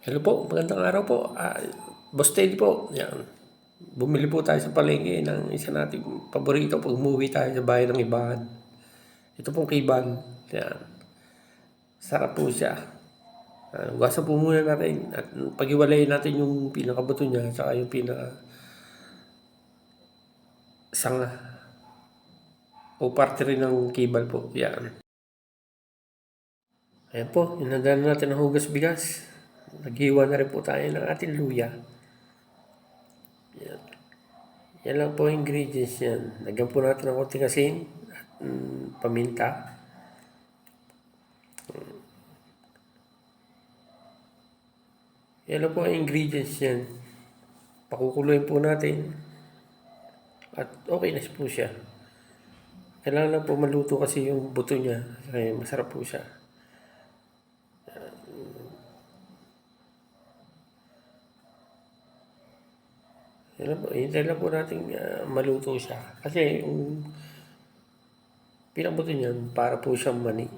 Hello po, magandang araw po. Ah, Boss Teddy po. Yan. Bumili po tayo sa palengke ng isa nating paborito pag umuwi tayo sa bahay ng ibahan. Ito pong kiban. Yan. Sarap po siya. Uh, Gasa po muna natin at pag-iwalayin natin yung pinakabuto niya at yung pinaka sanga o parte rin ng kibal po. Yan. Ayan po, inandaan natin ang hugas bigas. Naghiwa na rin po tayo ng ating luya. Yan. Yan lang po ingredients yan. Lagyan po natin ng konting asin at mm, paminta. Yan lang po ingredients yan. Pakukuluin po natin. At okay na po siya. Kailangan lang po maluto kasi yung buto niya. Kaya masarap po siya. Yan lang po. Hintay lang po natin ah, maluto siya. Kasi yung pinakabuto niyan, para po siyang mani.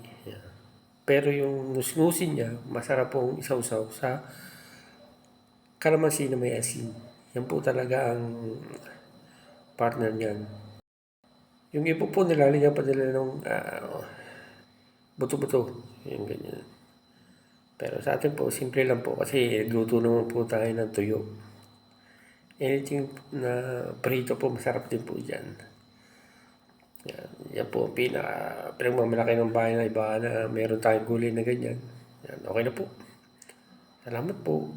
Pero yung nusnusin niya, masarap pong isaw-saw sa kalamansi na may asin. Yan po talaga ang partner niyan. Yung ipo po nilalagyan pa nila ng ah, buto-buto. Yung ganyan. Pero sa atin po, simple lang po kasi luto naman po tayo ng tuyo. Anything na prito po, masarap din po dyan. Yan, yan po ang pinaka, pinagmamalaki ng bahay na iba na meron tayong gulay na ganyan. Yan, okay na po. Salamat po.